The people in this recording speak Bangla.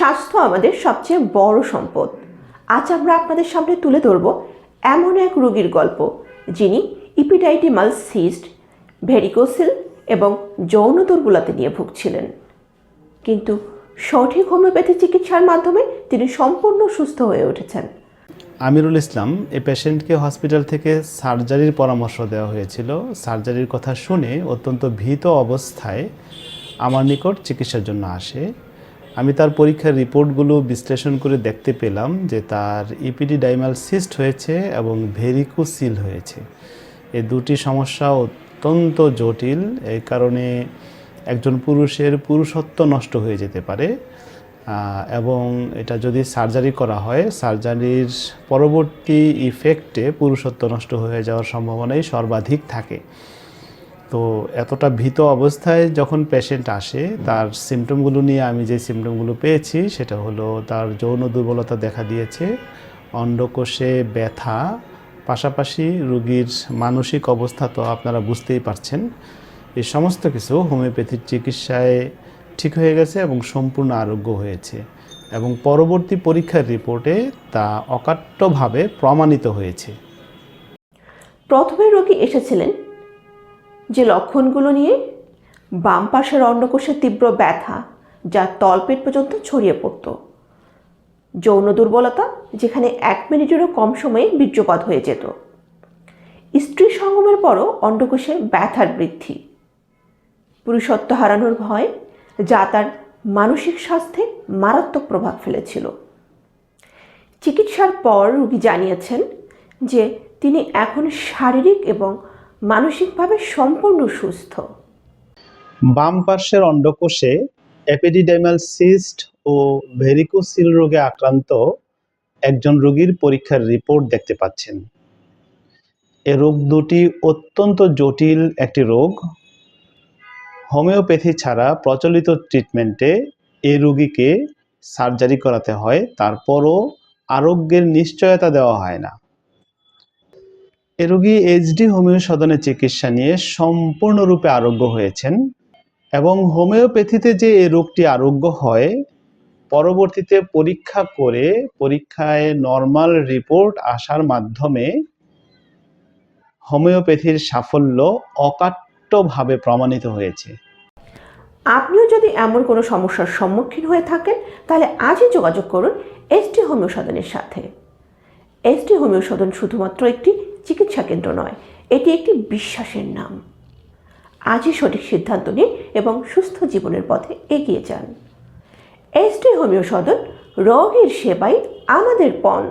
স্বাস্থ্য আমাদের সবচেয়ে বড় সম্পদ। আজ আমরা আপনাদের সামনে তুলে ধরব এমন এক রোগীর গল্প, যিনি ইপিডাইটিমাল সিস্ট, ভেরিকোসিল এবং যৌন দুর্বলতা নিয়ে ভুগছিলেন। কিন্তু সঠিক হোমিওপ্যাথি চিকিৎসার মাধ্যমে তিনি সম্পূর্ণ সুস্থ হয়ে উঠেছেন। আমিরুল ইসলাম এই পেশেন্টকে হসপিটাল থেকে সার্জারির পরামর্শ দেওয়া হয়েছিল। সার্জারির কথা শুনে অত্যন্ত ভীত অবস্থায় আমার নিকট চিকিৎসার জন্য আসে। আমি তার পরীক্ষার রিপোর্টগুলো বিশ্লেষণ করে দেখতে পেলাম যে তার ইপিডি ডাইমাল সিস্ট হয়েছে এবং ভেরিকোসিল হয়েছে। এই দুটি সমস্যা অত্যন্ত জটিল এই কারণে একজন পুরুষের পুরুষত্ব নষ্ট হয়ে যেতে পারে এবং এটা যদি সার্জারি করা হয়, সার্জারির পরবর্তী ইফেক্টে পুরুষত্ব নষ্ট হয়ে যাওয়ার সম্ভাবনাই সর্বাধিক থাকে। তো এতটা ভীত অবস্থায় যখন পেশেন্ট আসে, তার সিমটমগুলো নিয়ে আমি যে সিমটমগুলো পেয়েছি, সেটা হলো তার যৌন দুর্বলতা দেখা দিয়েছে, অন্ডকোষে ব্যথা, পাশাপাশি রুগীর মানসিক অবস্থা তো আপনারা বুঝতেই পারছেন। এই সমস্ত কিছু হোমিওপ্যাথির চিকিৎসায় ঠিক হয়ে গেছে এবং সম্পূর্ণ আরোগ্য হয়েছে এবং পরবর্তী পরীক্ষার রিপোর্টে তা অকাট্যভাবে প্রমাণিত হয়েছে। প্রথমে রোগী এসেছিলেন যে লক্ষণগুলো নিয়ে বাম পাশের অন্ডকোষের তীব্র ব্যথা, যা তলপেট পর্যন্ত ছড়িয়ে পড়ত। যৌন দুর্বলতা, যেখানে এক মিনিটেরও কম সময়ে বীর্যপাত হয়ে যেত। স্ত্রী সঙ্গমের পরও অন্ডকোষে ব্যথার বৃদ্ধি। পুরুষত্ব হারানোর ভয়, যা তার মানসিক স্বাস্থ্যে মারাত্মক প্রভাব ফেলেছিল। চিকিৎসার পর রুগী জানিয়েছেন যে, তিনি এখন শারীরিক এবং মানসিকভাবে সম্পূর্ণ সুস্থ। বাম পার্শ্বের অন্ডকোষে এপিডিডাইমাল সিস্ট ও ভেরিকোসিল রোগে আক্রান্ত একজন রোগীর পরীক্ষার রিপোর্ট দেখতে পাচ্ছেন। এ রোগ দুটি অত্যন্ত জটিল একটি রোগ। হোমিওপ্যাথি ছাড়া প্রচলিত ট্রিটমেন্টে এই রোগীকে সার্জারি করাতে হয়, তারপরও আরোগ্যের নিশ্চয়তা দেওয়া হয় না। এ রোগী এইচডি হোমিও সদনে চিকিৎসা নিয়ে সম্পূর্ণরূপে আরোগ্য হয়েছেন এবং হোমিওপ্যাথিতে যে এই রোগটি আরোগ্য হয়, পরবর্তীতে পরীক্ষা করে পরীক্ষায় নর্মাল রিপোর্ট আসার মাধ্যমে হোমিওপ্যাথির সাফল্য অকাট্যভাবে প্রমাণিত হয়েছে। আপনিও যদি এমন কোনো সমস্যার সম্মুখীন হয়ে থাকেন, তাহলে আজই যোগাযোগ করুন এসটি হোমিও সদনের সাথে। এসটি হোমিও সদন শুধুমাত্র একটি চিকিৎসা কেন্দ্র নয়, এটি একটি বিশ্বাসের নাম। আজই সঠিক সিদ্ধান্ত নিন এবং সুস্থ জীবনের পথে এগিয়ে যান। এসডি হোমিও সদন রোগের সেবাই আমাদের পণ।